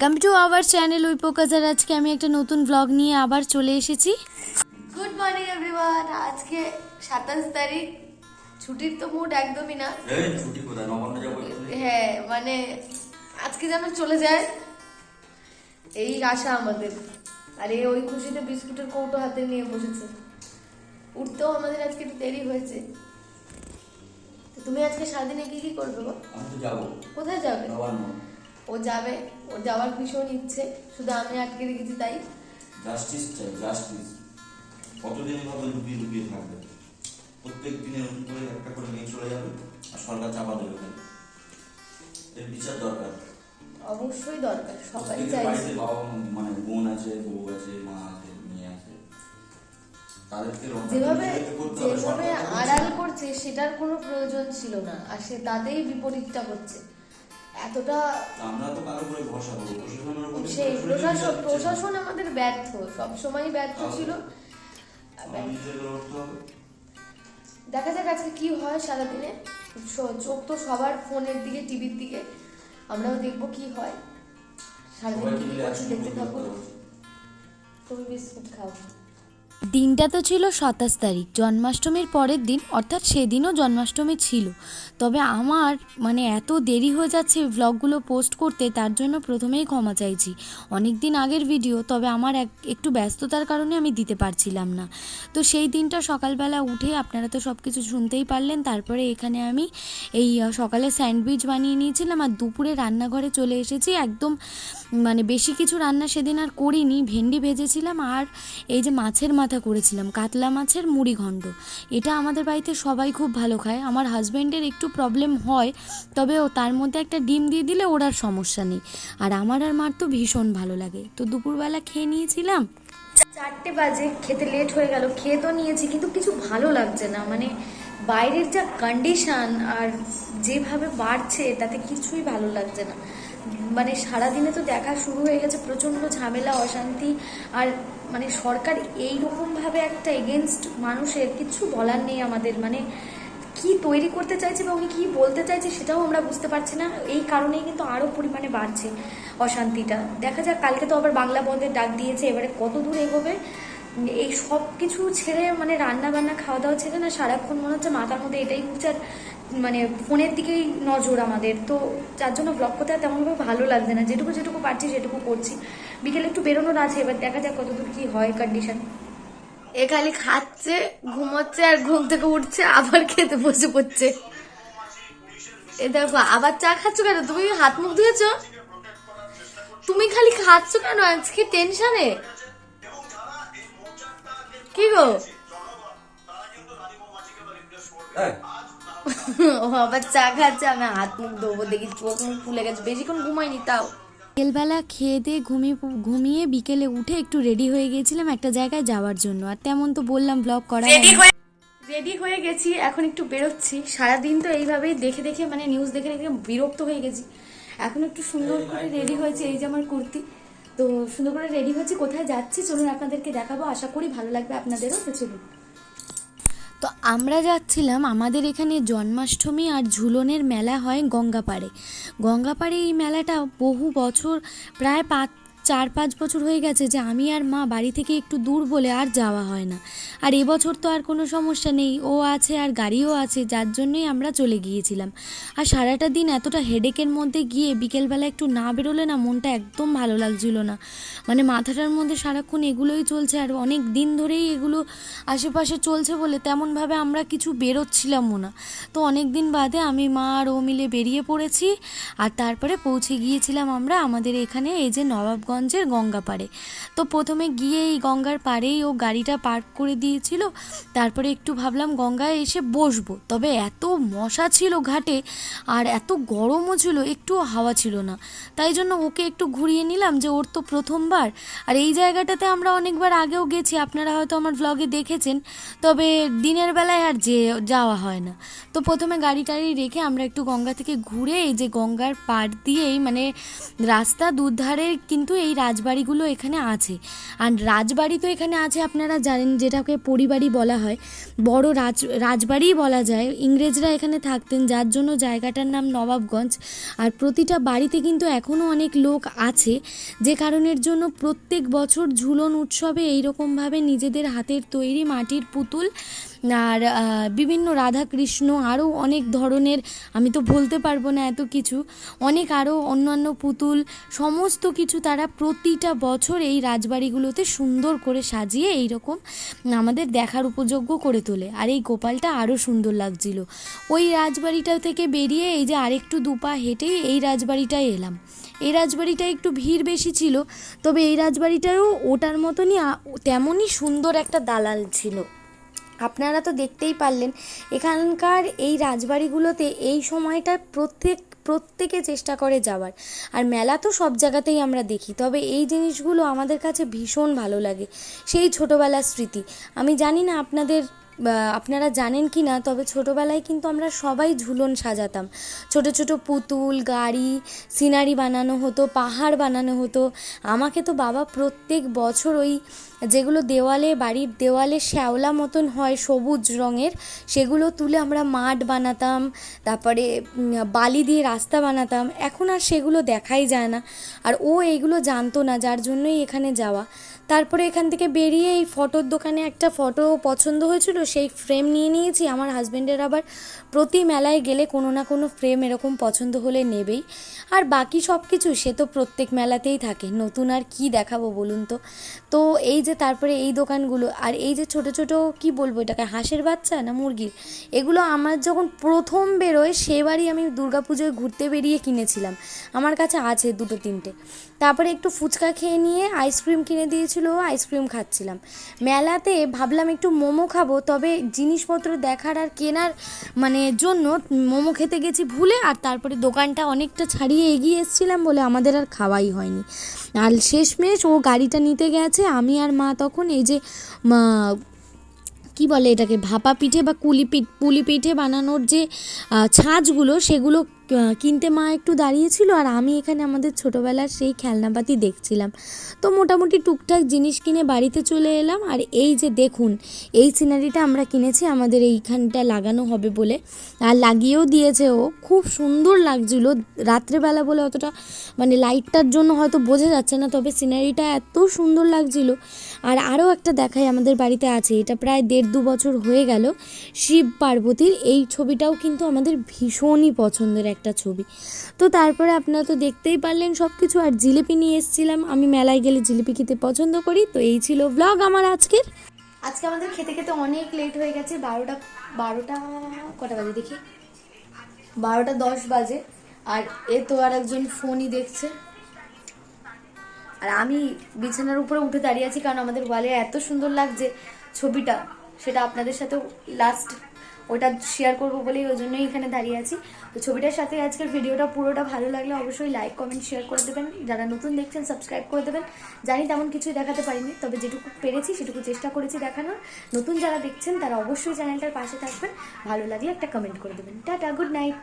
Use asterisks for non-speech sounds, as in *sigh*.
Come to our channel ওই পোকাজার আজকে আমি একটা নতুন ব্লগ নিয়ে আবার চলে এসেছি। গুড মর্নিং এভরিওয়ান আজকে সাতাশ তারিখ। ছুটির তো মুড একদমই না। এই ছুটি কোথায়? নবান্ন যাব হ্যাঁ মানে আজকে যেন চলে যায়। এই আশা আমাদের। আর এই ওই খুশিতে বিস্কুটের কৌটো হাতে নিয়ে বসেছে। উঠতেও আমাদের আজকে একটু দেরি হয়েছে। তুমি আজকে সারাদিনে কি কি করবে গো? আমি তো যাব। কোথায় যাবে? নবান্ন। ও যাবে ওর যাওয়ার ভীষণ ইচ্ছে শুধু আমি আটকে রেখেছি তাই। জাস্টিস চাই জাস্টিস কতদিন ভাবে লুকিয়ে লুকিয়ে থাকবে? প্রত্যেক দিনে নতুন করে একটা করে মেয়ে চলে যাবে আর সরকার চাপা দেবে এর বিচার দরকার। অবশ্যই দরকার সবাই বাড়িতে বাবা মানে বোন আছে বউ আছে মা আছে মেয়ে আছে। তাদেরকে যেভাবে যেভাবে আড়াল করছে সেটার কোনো প্রয়োজন ছিল না আর সে তাতেই বিপরীতটা হচ্ছে এতটা আমরা তো কারোর উপরে ভরসা করব প্রশাসনের উপর সেই প্রশাসন প্রশাসন আমাদের ব্যর্থ সব সময় ব্যর্থ ছিল। দেখা যাক আজকে কি হয় সারাদিনে। চোখ তো সবার ফোনের দিকে টিভির দিকে। আমরাও দেখব কি হয়। সারাদিন কি করছি দেখতে থাকব। তুমি বিস্কুট খাও। দিনটা তো ছিল সাতাশ তারিখ, জন্মাষ্টমীর পরের দিন, অর্থাৎ সেদিনও জন্মাষ্টমী ছিল। তবে আমার মানে এত দেরি হয়ে যাচ্ছে এই ভ্লগগুলো পোস্ট করতে, তার জন্য প্রথমেই ক্ষমা চাইছি। অনেক দিন আগের ভিডিও তবে আমার এক, একটু ব্যস্ততার কারণে আমি দিতে পারছিলাম না। তো সেই দিনটা সকালবেলা উঠে আপনারা তো সব কিছু শুনতেই পারলেন, তারপরে এখানে আমি এই সকালে স্যান্ডউইচ বানিয়ে নিয়েছিলাম আর দুপুরে রান্নাঘরে চলে এসেছি। একদম মানে বেশি কিছু রান্না সেদিন আর করিনি, ভেন্ডি ভেজেছিলাম আর এই যে মাছের মাথা করেছিলাম। কাতলা মাছের মুড়ি ঘণ্ট এটা আমাদের বাড়িতে সবাই খুব ভালো খায়। আমার হাজব্যান্ডের একটু প্রবলেম হয়, তবে তার মধ্যে একটা ডিম দিয়ে দিলে ওর আর সমস্যা নেই। আর আমার আর মার তো ভীষণ ভালো লাগে। তো দুপুরবেলা খেয়ে নিয়েছিলাম। চারটে বাজে, খেতে লেট হয়ে গেল। খেয়ে তো নিয়েছি, কিন্তু কিছু ভালো লাগছে না। মানে বাইরের যা কন্ডিশন আর যেভাবে বাড়ছে, তাতে কিছুই ভালো লাগছে না। মানে সারাদিনে তো দেখা শুরু হয়ে গেছে, প্রচণ্ড ঝামেলা, অশান্তি, আর মানে সরকার এই রকমভাবে একটা এগেনস্ট মানুষের কিছু বলার নেই আমাদের। মানে কি তৈরি করতে চাইছে বা উনি কি বলতে চাইছে সেটাও আমরা বুঝতে পারছি না। এই কারণেই কিন্তু আরও পরিমাণে বাড়ছে অশান্তিটা। দেখা যাক, কালকে তো আবার বাংলা বন্ধের ডাক দিয়েছে, এবারে কত দূর এগোবে? এই সব কিছু ছেড়ে মানে রান্না বান্না খাওয়া দাওয়া ছেড়ে না সারাক্ষণ মনে হচ্ছে মাথার মধ্যে এটাই ঘুরছে আর মানে ফোনের দিকেই নজর আমাদের। তো যার জন্য ব্লগ করতে আর তেমনভাবে ভালো লাগছে না। যেটুকু যেটুকু পারছি সেটুকু করছি। বিকেলে একটু বেরোনোর আছে এবার দেখা যাক কতদূর কি হয় কন্ডিশন এ খালি খাচ্ছে ঘুমোচ্ছে আর ঘুম থেকে উঠছে আবার খেতে বসে পড়ছে। এ দেখো আবার চা খাচ্ছ কেন? তুমি হাত মুখ ধুয়েছ? তুমি খালি খাচ্ছ কেন আজকে টেনশনে কি গো? এই, *laughs* ও আবার চা খাচ্ছে আমি হাত মুখ ধোবো দেখি চোখ মুখ ফুলে গেছে। বেশিক্ষণ ঘুমাইনি তাও। বিকেলবেলা খেয়ে দিয়ে ঘুমিয়ে ঘুমিয়ে বিকেলে উঠে একটু রেডি হয়ে গিয়েছিলাম একটা জায়গায় যাওয়ার জন্য। আর তেমন তো বললাম ব্লগ করা রেডি হয়ে গেছি এখন একটু বেরোচ্ছি। সারাদিন তো এইভাবেই দেখে দেখে মানে নিউজ দেখে দেখে বিরক্ত হয়ে গেছি। এখন একটু সুন্দর করে রেডি হয়েছে এই যে আমার কুর্তি। তো সুন্দর করে রেডি হয়েছি কোথায় যাচ্ছি চলুন আপনাদেরকে দেখাবো। আশা করি ভালো লাগবে আপনাদেরও তো চলুন। তো আমরা যাচ্ছিলাম, আমাদের এখানে জন্মাষ্টমী আর ঝুলনের মেলা হয় গঙ্গাপাড়ে। গঙ্গাপাড়ে এই মেলাটা বহু বছর, প্রায় পাঁচ চার পাঁচ বছর হয়ে গেছে যে আমি আর মা বাড়ি থেকে একটু দূর বলে আর যাওয়া হয় না। আর এবছর তো আর কোনো সমস্যা নেই। ও আছে আর গাড়িও আছে, যার জন্যই আমরা চলে গিয়েছিলাম। আর সারাটা দিন এতটা হেডেকের মধ্যে গিয়ে বিকেলবেলা একটু না বেরোলে না মনটা একদম ভালো লাগছিল না। মানে মাথাটার মধ্যে সারাক্ষণ এগুলোই চলছে আর অনেক দিন ধরেই এগুলো আশেপাশে চলছে বলে তেমনভাবে আমরা কিছু বেরোচ্ছিলামও না। তো অনেক দিন বাদে আমি, মা আর ও মিলে বেরিয়ে পড়েছি। আর তারপরে পৌঁছে গিয়েছিলাম আমরা আমাদের এখানে এই যে নবাবগঞ্জের গঙ্গা পাড়ে। তো প্রথমে গিয়ে এই গঙ্গার পাড়েই ও গাড়িটা পার্ক করে দিয়েছিল। তারপরে একটু ভাবলাম গঙ্গায় এসে বসবো। তবে এত মশা ছিল ঘাটে আর এত গরমও ছিল, একটুও হাওয়া ছিল না। তাই জন্য ওকে একটু ঘুরিয়ে নিলাম যে ওর তো প্রথমবার। আর এই জায়গাটাতে আমরা অনেকবার আগেও গেছি, আপনারা হয়তো আমার ব্লগে দেখেছেন। তবে দিনের বেলায় আর যে যাওয়া হয় না। তো প্রথমে গাড়ি টাড়ি রেখে আমরা একটু গঙ্গা থেকে ঘুরে এই যে গঙ্গার পাড় দিয়েই মানে রাস্তা দুধারে কিন্তু এই এই রাজবাড়িগুলো এখানে আছে। আর রাজবাড়ি তো এখানে আছে, আপনারা জানেন যেটাকে পরিবারই বলা হয়। বড় রাজ, রাজবাড়িই বলা যায়। ইংরেজরা এখানে থাকতেন, যার জন্য জায়গাটার নাম নবাবগঞ্জ। আর প্রতিটা বাড়িতে কিন্তু এখনও অনেক লোক আছে, যে কারণের জন্য প্রত্যেক বছর ঝুলন উৎসবে এইরকমভাবে নিজেদের হাতের তৈরি মাটির পুতুল আর বিভিন্ন রাধাকৃষ্ণ আরও অনেক ধরনের, আমি তো বলতে পারব না এত কিছু, অনেক আরও অন্যান্য পুতুল, সমস্ত কিছু তারা প্রতিটা বছর এই রাজবাড়িগুলোতে সুন্দর করে সাজিয়ে এই রকম আমাদের দেখার উপযোগ্য করে তোলে। আর এই গোপালটা আরও সুন্দর লাগছিল। ওই রাজবাড়িটা থেকে বেরিয়ে এই যে আরেকটু দুপা হেঁটেই এই রাজবাড়িটায় এলাম। এই রাজবাড়িটা একটু ভিড় বেশি ছিল, তবে এই রাজবাড়িটাও ওটার মতনই তেমনই সুন্দর একটা দালাল ছিল। আপনারা তো দেখতেই পারলেন, এখানকার এই রাজবাড়িগুলোতে এই সময়টা প্রত্যেক, প্রত্যেকে চেষ্টা করে যাওয়ার। আর মেলা তো সব জায়গাতেই আমরা দেখি, তবে এই জিনিসগুলো আমাদের কাছে ভীষণ ভালো লাগে, সেই ছোটোবেলার স্মৃতি। আমি জানি না আপনাদের আপনারা জানেন কি না, তবে ছোটোবেলায় কিন্তু আমরা সবাই ঝুলন সাজাতাম। ছোট ছোট পুতুল, গাড়ি, সিনারি বানানো হতো, পাহাড় বানানো হতো। আমাকে তো বাবা প্রত্যেক বছর ওই যেগুলো দেওয়ালে, বাড়ির দেওয়ালে শ্যাওলা মতন হয় সবুজ রঙের, সেগুলো তুলে আমরা মাঠ বানাতাম, তারপরে বালি দিয়ে রাস্তা বানাতাম। এখন আর সেগুলো দেখাই যায় না। আর ও এইগুলো জানতো না, যার জন্যই এখানে যাওয়া। তারপরে এখান থেকে বেরিয়ে এই ফটোর দোকানে একটা ফটো পছন্দ হয়েছিল, সেই ফ্রেম নিয়ে নিয়েছি। আমার হাজব্যান্ডের আবার প্রতি মেলায় গেলে কোনো না কোনো ফ্রেম এরকম পছন্দ হলে নেবেই। আর বাকি সব কিছু সে তো প্রত্যেক মেলাতেই থাকে, নতুন আর কি দেখাবো বলুন তো? তো এই যে তারপরে এই দোকানগুলো, আর এই যে ছোট ছোট, কি বলব এটাকে, হাঁসের বাচ্চা না মুরগির? এগুলো আমার যখন প্রথম বেরোয় সেবারই আমি দুর্গাপুজোয় ঘুরতে বেরিয়ে কিনেছিলাম। আমার কাছে আছে দুটো, তিনটে। তারপরে একটু ফুচকা খেয়ে নিয়ে আইসক্রিম কিনে দিয়েছিল, আইসক্রিম খাচ্ছিলাম। মেলাতে ভাবলাম একটু মোমো খাব, তবে জিনিসপত্র দেখার আর কেনার মানে জন্য মোমো খেতে গেছি ভুলে, আর তারপরে দোকানটা অনেকটা ছাড়িয়ে এগিয়ে এসেছিলাম বলে আমাদের আর খাওয়াই হয়নি। আর শেষমেশ ও গাড়িটা নিতে গেছে, আমি আর মা তখন এই যে কি বলে এটাকে, ভাপা পিঠে বা কুলি পিঠ পুলি পিঠে বানানোর যে ছাঁচগুলো সেগুলো কিনতে মা একটু দাঁড়িয়েছিল আর আমি এখানে আমাদের ছোটোবেলার সেই খেলনাপাতি দেখছিলাম। তো মোটামুটি টুকটাক জিনিস কিনে বাড়িতে চলে এলাম আর এই যে দেখুন, এই সিনারিটা আমরা কিনেছি, আমাদের এইখানটা লাগানো হবে বলে। আর লাগিয়েও দিয়েছে ও, খুব সুন্দর লাগছিল। রাত্রেবেলা বলে অতটা মানে লাইটটার জন্য হয়তো বোঝা যাচ্ছে না, তবে সিনারিটা এত সুন্দর লাগছিল। আর আরও একটা দেখাই আমাদের বাড়িতে আছে, এটা প্রায় দেড় দু বছর হয়ে গেল শিব পার্বতীর। এই ছবিটাও কিন্তু আমাদের ভীষণই পছন্দের একটা ছবি। তো তারপরে আপনারা তো দেখতেই পারলেন সব কিছু আর জিলিপি নিয়ে এসেছিলাম। আমি মেলায় গেলে জিলিপি খেতে পছন্দ করি। তো এই ছিল ব্লগ আমার আজকের। আজকে আমাদের খেতে খেতে অনেক লেট হয়ে গেছে। বারোটা বারোটা কটা বাজে দেখি? বারোটা দশ বাজে। আর এ তো আর একজন ফোনই দেখছে। আর আমি বিছানার উপরে উঠে দাঁড়িয়ে আছি, কারণ আমাদের ওয়ালে এত সুন্দর লাগছে ছবিটা। সেটা আপনাদের সাথে লাস্ট ওটা শেয়ার করব বলেই ওই জন্যই এখানে দাঁড়িয়ে আছি। তো ছবিটার সাথে আজকের ভিডিওটা পুরোটা ভালো লাগলে অবশ্যই লাইক কমেন্ট শেয়ার করে দেবেন। যারা নতুন দেখছেন সাবস্ক্রাইব করে দেবেন। জানি তেমন কিছুই দেখাতে পারিনি, তবে যেটুকু পেরেছি সেটুকু চেষ্টা করেছি দেখানোর। নতুন যারা দেখছেন তারা অবশ্যই চ্যানেলটার পাশে থাকবেন। ভালো লাগলে একটা কমেন্ট করে দেবেন। Tata good night